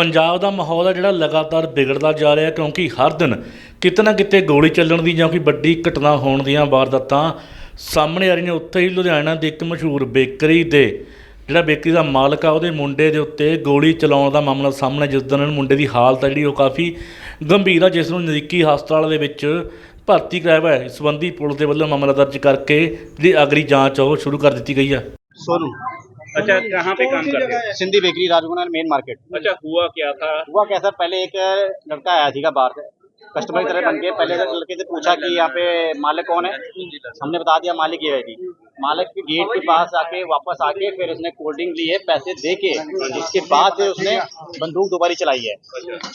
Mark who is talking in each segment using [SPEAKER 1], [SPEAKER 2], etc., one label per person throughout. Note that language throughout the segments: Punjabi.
[SPEAKER 1] ਪੰਜਾਬ ਦਾ ਮਾਹੌਲ ਹੈ ਜਿਹੜਾ ਲਗਾਤਾਰ ਵਿਗੜਦਾ ਜਾ ਰਿਹਾ ਕਿਉਂਕਿ ਹਰ ਦਿਨ ਕਿਤੇ ਨਾ ਕਿਤੇ ਗੋਲੀ ਚੱਲਣ ਦੀ ਜਾਂ ਕੋਈ ਵੱਡੀ ਘਟਨਾ ਹੋਣ ਦੀਆਂ ਵਾਰਦਾਤਾਂ ਸਾਹਮਣੇ ਆ ਰਹੀਆਂ। ਉੱਥੇ ਹੀ ਲੁਧਿਆਣਾ ਦੇ ਇੱਕ ਮਸ਼ਹੂਰ ਬੇਕਰੀ ਦੇ ਜਿਹੜਾ ਬੇਕਰੀ ਦਾ ਮਾਲਕ ਆ, ਉਹਦੇ ਮੁੰਡੇ ਦੇ ਉੱਤੇ ਗੋਲੀ ਚਲਾਉਣ ਦਾ ਮਾਮਲਾ ਸਾਹਮਣੇ ਜਿਸ ਦਿਨ ਮੁੰਡੇ ਦੀ ਹਾਲਤ ਆ ਜਿਹੜੀ ਉਹ ਕਾਫੀ ਗੰਭੀਰ ਆ, ਜਿਸ ਨੂੰ ਨਜ਼ਦੀਕੀ ਹਸਪਤਾਲ ਦੇ ਵਿੱਚ ਭਰਤੀ ਕਰਾਇਆ ਹੋਇਆ ਹੈ। ਇਸ ਸੰਬੰਧੀ ਪੁਲਿਸ ਦੇ ਵੱਲੋਂ ਮਾਮਲਾ ਦਰਜ ਕਰਕੇ ਜਿਹੜੀ ਅਗਲੀ ਜਾਂਚ ਆ, ਉਹ ਸ਼ੁਰੂ ਕਰ ਦਿੱਤੀ ਗਈ ਹੈ
[SPEAKER 2] सोनू
[SPEAKER 3] अच्छा कहाँ पे काम करते हैं?
[SPEAKER 2] सिंधी बेकरी राजगुना मेन मार्केट
[SPEAKER 3] अच्छा हुआ क्या था?
[SPEAKER 2] हुआ कैसा पहले एक लड़का आया थी बाहर से। कस्टमर की तरह बन के पहले लड़के से पूछा कि यहाँ पे मालिक कौन है? हमने बता दिया मालिक ये है जी। मालिक के गेट के पास आके वापस आके फिर उसने कोल्ड ड्रिंक ली है पैसे दे के। इसके बाद उसने बंदूक दोबारी चलाई है।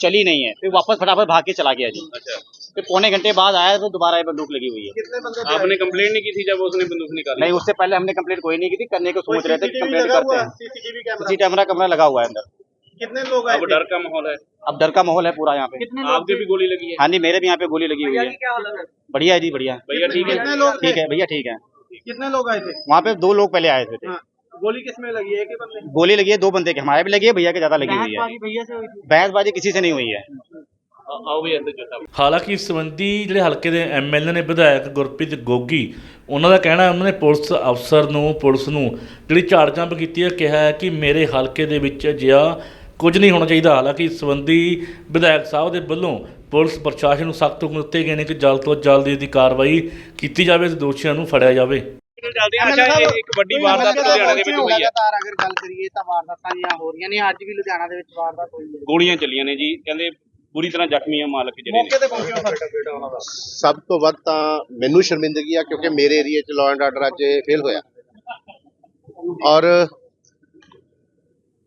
[SPEAKER 2] चली नहीं है। फिर वापस फटाफट भाग के चला गया जी।
[SPEAKER 3] अच्छा।
[SPEAKER 2] फिर पौने घंटे बाद आया तो दोबारा बंदूक लगी हुई है।
[SPEAKER 3] आपने कंप्लेंट नहीं की थी जब उसने बंदूक निकाली?
[SPEAKER 2] नहीं उससे पहले हमने कंप्लेंट कोई नहीं की थी करने को सोच रहे थे कि कंप्लेंट करते हैं।
[SPEAKER 4] सीसीटीवी कैमरा
[SPEAKER 2] सीसी कैमरा कमरा लगा हुआ है अंदर।
[SPEAKER 4] कितने लोग आए
[SPEAKER 3] अब डर का माहौल है।
[SPEAKER 2] अब डर का माहौल है पूरा यहाँ पे।
[SPEAKER 3] आपके भी गोली लगी है?
[SPEAKER 2] हाँ जी मेरे भी यहाँ पे गोली लगी हुई है। बढ़िया है जी बढ़िया।
[SPEAKER 3] भैया ठीक है।
[SPEAKER 4] कितने लोग थे?
[SPEAKER 2] ठीक है भैया ठीक है।
[SPEAKER 4] कितने लोग आए थे?
[SPEAKER 2] वहाँ पे दो लोग पहले आए थे।
[SPEAKER 4] हाँ, गोली किसमें लगी है? एक बंदे
[SPEAKER 2] गोली लगी है दो बंदे के। हमारे भी लगी है भैया के ज़्यादा लगी हुई है। बहसबाजी किसी से नहीं हुई है।
[SPEAKER 1] ਹਾਲਾਂਕਿ ਇਸ ਸੰਬੰਧੀ ਜਿਹੜੇ ਹਲਕੇ ਦੇ ਐਮਐਲਏ ਨੇ ਵਿਧਾਇਕ ਗੁਰਪ੍ਰੀਤ ਗੋਗੀ ਉਹਨਾਂ ਦਾ ਕਹਿਣਾ ਹੈ ਉਹਨਾਂ ਨੇ ਪੁਲਿਸ ਅਫਸਰ ਨੂੰ ਪੁਲਿਸ ਨੂੰ ਜਿਹੜੀ ਝਾੜ ਜੰਪ ਕੀਤੀ ਹੈ ਕਿਹਾ ਹੈ ਕਿ ਮੇਰੇ ਹਲਕੇ ਦੇ ਵਿੱਚ ਅਜਿਹਾ ਕੁਝ ਨਹੀਂ ਹੋਣਾ ਚਾਹੀਦਾ। ਹਾਲਾਂਕਿ ਇਸ ਸੰਬੰਧੀ ਵਿਧਾਇਕ ਸਾਹਿਬ ਦੇ ਵੱਲੋਂ ਪੁਲਿਸ ਪ੍ਰਸ਼ਾਸਨ ਨੂੰ ਸਖਤ ਹੁਕਮ ਦਿੱਤੇ ਗਏ ਨੇ ਕਿ ਜਲਦ ਤੋਂ ਜਲਦ ਦੀ ਕਾਰਵਾਈ ਕੀਤੀ ਜਾਵੇ ਤੇ ਦੋਸ਼ੀਆਂ ਨੂੰ ਫੜਿਆ ਜਾਵੇ।
[SPEAKER 3] ਚੱਲਦੇ ਆ ਅੱਛਾ ਇੱਕ ਵੱਡੀ ਵਾਰਦਾਤ ਲੁਧਿਆਣਾ ਦੇ ਵਿੱਚ ਹੋਈ ਹੈ।
[SPEAKER 5] ਲਗਾਤਾਰ ਅਗਰ ਗੱਲ ਕਰੀਏ ਤਾਂ ਵਾਰਦਾਤਾਂ ਜੀਆਂ ਹੋ ਰਹੀਆਂ ਨੇ। ਅੱਜ ਵੀ ਲੁਧਿਆਣਾ ਦੇ ਵਿੱਚ ਵਾਰਦਾਤ ਹੋਈ ਹੈ।
[SPEAKER 3] ਗੋਲੀਆਂ ਚੱਲੀਆਂ ਨੇ ਜੀ। ਕਹਿੰਦੇ ਪੂਰੀ ਤਰ੍ਹਾਂ ਜ਼ਖਮੀ ਆ ਮਾਲਕ ਜਿਹੜੇ ਮੌਕੇ
[SPEAKER 4] ਤੇ ਪਹੁੰਚਿਆ ਸਾਡਾ ਬੇਟਾ ਉਹਨਾਂ ਦਾ।
[SPEAKER 6] ਸਭ ਤੋਂ ਵੱਧ ਤਾਂ ਮੈਨੂੰ ਸ਼ਰਮਿੰਦਗੀ ਆ ਕਿਉਂਕਿ ਮੇਰੇ ਏਰੀਆ 'ਚ ਲਾਅ ਆਰਡਰ ਅੱਜ ਫੇਲ ਹੋਇਆ। ਔਰ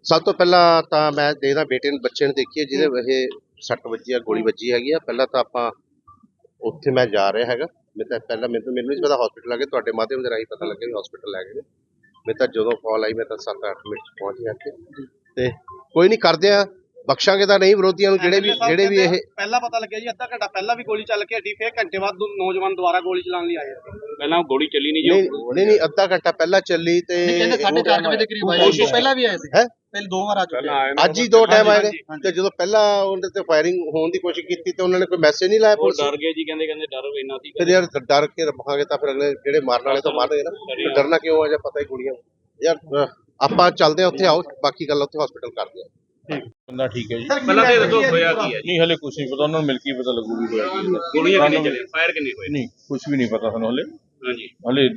[SPEAKER 6] ਸਭ ਤੋਂ ਪਹਿਲਾਂ ਤਾਂ ਮੈਂ ਦੇਖਦਾ ਬੇਟੇ ਨੂੰ ਬੱਚੇ ਨੂੰ ਦੇਖੀਏ ਜਿਹਦੇ ਇਹ ਸੱਟ ਵੱਜੀ ਆ ਗੋਲੀ ਵੱਜੀ ਹੈਗੀ ਆ। ਪਹਿਲਾਂ ਤਾਂ ਆਪਾਂ ਉੱਥੇ ਮੈਂ ਜਾ ਰਿਹਾ ਹੈਗਾ। ਮੈਂ ਤਾਂ ਪਹਿਲਾਂ ਮੈਨੂੰ ਮੈਨੂੰ ਨਹੀਂ ਪਤਾ ਹਸਪੀਟਲ ਆ ਕੇ ਤੁਹਾਡੇ ਮਾਧਿਅਮ ਦੇ ਰਾਹੀਂ ਪਤਾ ਲੱਗਿਆ ਵੀ ਹਸਪੀਟਲ ਲੈ ਗਏ ਮੈਂ ਤਾਂ ਜਦੋਂ ਕਾਲ ਆਈ ਮੈਂ ਤਾਂ 7-8 ਮਿੰਟ ਪਹੁੰਚ ਗਿਆ ਤੇ ਕੋਈ ਨਹੀਂ ਕਰਦੇ ਆ। ਬਖਸ਼ਾਂਗੇ ਤਾਂ ਨਹੀਂ ਵਿਰੋਧੀਆਂ ਨੂੰ ਜਿਹੜੇ ਵੀ ਜਿਹੜੇ ਵੀ ਇਹ
[SPEAKER 4] ਪਹਿਲਾਂ ਪਤਾ ਲੱਗਿਆ ਜੀ ਅੱਧਾ ਘੰਟਾ ਪਹਿਲਾਂ ਵੀ ਗੋਲੀ ਚੱਲ ਕੇ ਹਟੀ ਫਿਰ ਘੰਟੇ ਬਾਅਦ ਨੌਜਵਾਨ ਦੁਬਾਰਾ ਗੋਲੀ ਚਲਾਉਣ ਲਈ ਆਏ
[SPEAKER 3] ਪਹਿਲਾਂ ਗੋਲੀ ਚੱਲੀ ਨਹੀਂ ਜੀ
[SPEAKER 6] ਨਹੀਂ ਨਹੀਂ ਅੱਧਾ ਘੰਟਾ ਪਹਿਲਾਂ ਚੱਲੀ ਤੇ
[SPEAKER 5] ਸਾਢੇ ਚਾਰ ਕੁ ਵਜੇ ਦੇ ਕਰੀਬ ਆਏ ਤੋਂ ਪਹਿਲਾਂ ਵੀ ਆਏ ਸੀ।
[SPEAKER 6] ਹੈ?
[SPEAKER 5] ਪਹਿਲੇ ਦੋ ਵਾਰ ਆ ਚੁੱਕੇ
[SPEAKER 3] ਪਹਿਲਾਂ ਆਏ
[SPEAKER 6] ਅੱਜ ਹੀ ਦੋ ਟਾਈਮ ਆਏ ਨੇ ਤੇ ਜਦੋਂ ਪਹਿਲਾਂ ਉਹਦੇ ਤੇ ਫਾਇਰਿੰਗ ਹੋਣ ਦੀ ਕੋਸ਼ਿਸ਼ ਕੀਤੀ ਤੇ ਉਹਨਾਂ ਨੇ ਕੋਈ ਮੈਸੇਜ ਨਹੀਂ ਲਾਇਆ
[SPEAKER 3] ਉਹ
[SPEAKER 6] ਪੁਲਿਸ
[SPEAKER 3] ਡਰ ਗਏ ਜੀ ਕਹਿੰਦੇ ਕਹਿੰਦੇ ਡਰ ਇੰਨਾ ਸੀ
[SPEAKER 6] ਫਿਰ ਯਾਰ ਡਰ ਕੇ ਰਖਾਂਗੇ ਤਾਂ ਫਿਰ ਅਗਲੇ ਜਿਹੜੇ ਮਾਰਨ ਵਾਲੇ ਤਾਂ ਮਾਰਨਗੇ ਨਾ। ਡਰਨਾ ਕਿਉਂ ਆ ਜਾਂ ਪਤਾ ਹੀ ਗੋਲੀਆਂ ਯਾਰ ਆਪਾਂ ਚੱਲਦੇ ਆ ਉੱਥੇ ਆਓ ਬਾਕੀ ਗੱਲ ਉੱਥੇ ਹਸਪੀਟਲ ਕਰਦੇ ਆ
[SPEAKER 7] ਬੰਦਾ ਠੀਕ ਹੈ ਜੀ।
[SPEAKER 3] ਪਹਿਲਾਂ ਤੇ ਦੱਸੋ ਹੋਇਆ ਕੀ ਹੈ ਜੀ?
[SPEAKER 7] ਨਹੀਂ ਹਲੇ ਕੁਝ ਨਹੀਂ ਪਤਾ ਉਹਨਾਂ ਨੂੰ ਮਿਲ ਕੇ ਹੀ ਪਤਾ ਲੱਗੂਗੀ ਹੋਇਆ ਕੀ ਹੈ।
[SPEAKER 3] ਗੋਲੀਆਂ ਕਿੰਨੇ ਚੱਲੇ ਫਾਇਰ ਕਿੰਨੇ ਹੋਏ
[SPEAKER 7] ਨਹੀਂ ਕੁਝ ਵੀ ਨਹੀਂ ਪਤਾ ਸਾਨੂੰ ਹਲੇ।
[SPEAKER 3] ਹਾਂਜੀ
[SPEAKER 7] ਹਲੇ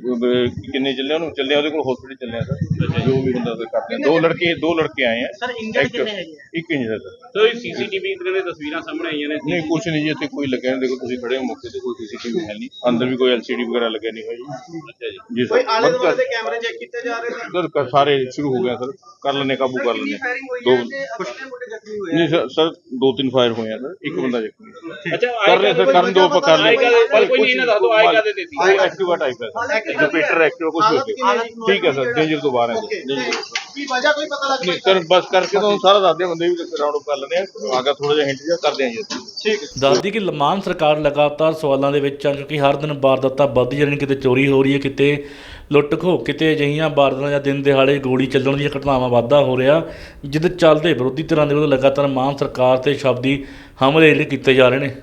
[SPEAKER 7] ਕਿੰਨੇ ਚੱਲੇ ਉਹਨੂੰ ਚੱਲੇ ਉਹਦੇ ਕੋਲ ਹਸਪੀਟਲ ਚੱਲੇ ਆ ਸਰ ਜੋ ਵੀ ਹੁੰਦਾ ਉਹ ਕਰਦੇ ਆ ਦੋ ਲੜਕੇ ਦੋ ਲੜਕੇ ਆਏ ਆ
[SPEAKER 5] ਸਰ ਇੰਜਰਡ ਕਿੰਨੇ ਹੈਗੇ ਆ
[SPEAKER 7] ਇੱਕ ਇੰਜਰ ਸਰ
[SPEAKER 3] ਸੋ ਇਹ ਸੀਸੀਟੀਵੀ ਦੇ ਤਸਵੀਰਾਂ ਸਾਹਮਣੇ ਆਈਆਂ ਨੇ
[SPEAKER 7] ਨਹੀਂ ਕੁਝ ਨਹੀਂ ਜੀ ਇੱਥੇ ਕੋਈ ਲੱਗਿਆ ਨਹੀਂ ਦੇਖੋ ਤੁਸੀਂ ਖੜੇ ਹੋ ਮੌਕੇ ਤੇ ਕੋਈ ਸੀਸੀਟੀਵੀ ਹੈ ਨਹੀਂ ਅੰਦਰ ਵੀ ਕੋਈ ਐਲਸੀਡੀ ਵਗੈਰਾ ਲੱਗਿਆ ਨਹੀਂ ਹੋਇਆ ਜੀ
[SPEAKER 3] ਅੱਛਾ ਜੀ
[SPEAKER 7] ਜੀ
[SPEAKER 4] ਕੋਈ
[SPEAKER 7] ਸਰ
[SPEAKER 4] ਆਲੇ ਦੁਆਲੇ ਦੇ ਕੈਮਰੇ ਚੈੱਕ ਕੀਤੇ ਜਾ ਰਹੇ ਸਨ
[SPEAKER 7] ਸਰ ਕ- ਸਾਰੇ ਸ਼ੁਰੂ ਹੋ ਗਿਆ ਸਰ ਕਰ ਲੈਣੇ ਕਾਬੂ ਕਰ ਲੈਣੇ
[SPEAKER 4] ਫਾਇਰਿੰਗ ਹੋਈ
[SPEAKER 7] ਦੋ
[SPEAKER 4] ਹੈ ਤੇ ਆਪਣੇ ਮੁੰਡੇ ਜ਼ਖਮੀ ਹੋਏ
[SPEAKER 7] ਨਹੀਂ ਸਰ ਸਰ ਦੋ ਤਿੰਨ ਫਾਇਰ ਹੋਏ ਆ ਸਰ ਇੱਕ ਬੰਦਾ ਜ਼ਖਮੀ ਹੈ।
[SPEAKER 3] ਅੱਛਾ
[SPEAKER 7] ਕਰ ਰਹੇ ਸਰ ਕਰਨ ਦੋ ਆਪਾਂ ਕਰ
[SPEAKER 3] ਆਏ
[SPEAKER 7] ਲੈ
[SPEAKER 3] ਕਾਹਦੇ- ਪਰ ਕੋਈ ਨਹੀਂ ਨਾ ਦੱਸ ਦਿਓ, ਆਏ ਕਾਹਦੇ ਤੇ ਸੀ?
[SPEAKER 7] ਐਕਟਿਵਾ ਟਾਈਪ ਹੈ ਸਰ। ਜੁਪੀਟਰ ਐਕਟਿਵਾ ਕੁਝ ਹੋ? ਗਿਆ। ਠੀਕ ਹੈ ਸਰ ਡੇਂਜਰ ਤੋਂ ਬਾਹਰ ਹੈ।
[SPEAKER 4] ਕੀ ਵਜ੍ਹਾ ਕੋਈ ਪਤਾ ਲੱਗ
[SPEAKER 7] ਨਹੀਂ ਸਰ ਬਸ ਕਰਕੇ ਤੁਹਾਨੂੰ ਸਾਰਾ ਦੱਸਦੇ ਬੰਦੇ ਵੀ ਰਾਉਂਡ ਅਪ ਕਰ ਲੈਂਦੇ ਆ। ਆਗਾ ਥੋੜਾ ਜਿਹਾ ਹਿੰਟ ਜਿਹਾ ਕਰਦੇ ਆ ਜੀ ਅਸੀਂ।
[SPEAKER 1] ਦੱਸਦੀ ਕਿ ਲਮਾਨ ਸਰਕਾਰ ਲਗਾਤਾਰ ਸਵਾਲਾਂ ਦੇ ਵਿੱਚ ਆ ਕਿਉਂਕਿ ਹਰ ਦਿਨ ਵਾਰਦਾਤਾਂ ਵੱਧ ਜਾਂਦੀਆਂ ਨੇ ਕਿਤੇ ਚੋਰੀ ਹੋ ਰਹੀ ਹੈ ਕਿਤੇ ਲੁੱਟ ਖੋ ਕਿਤੇ ਅਜਿਹੀਆਂ ਵਾਰਦਾਤਾਂ ਜਾਂ ਦਿਨ ਦਿਹਾੜੇ ਗੋਲੀ ਚੱਲਣ ਦੀਆਂ ਘਟਨਾਵਾਂ ਵਾਧਾ ਹੋ ਰਿਹਾ। ਜਿਹਦੇ ਚੱਲਦੇ ਵਿਰੋਧੀ ਧਿਰਾਂ ਦੇ ਵੱਲੋਂ ਲਗਾਤਾਰ ਮਾਨ ਸਰਕਾਰ ਤੇ ਸ਼ਬਦੀ ਹਮਲੇ ਜਿਹੜੇ ਕੀਤੇ ਜਾ ਰਹੇ ਨੇ।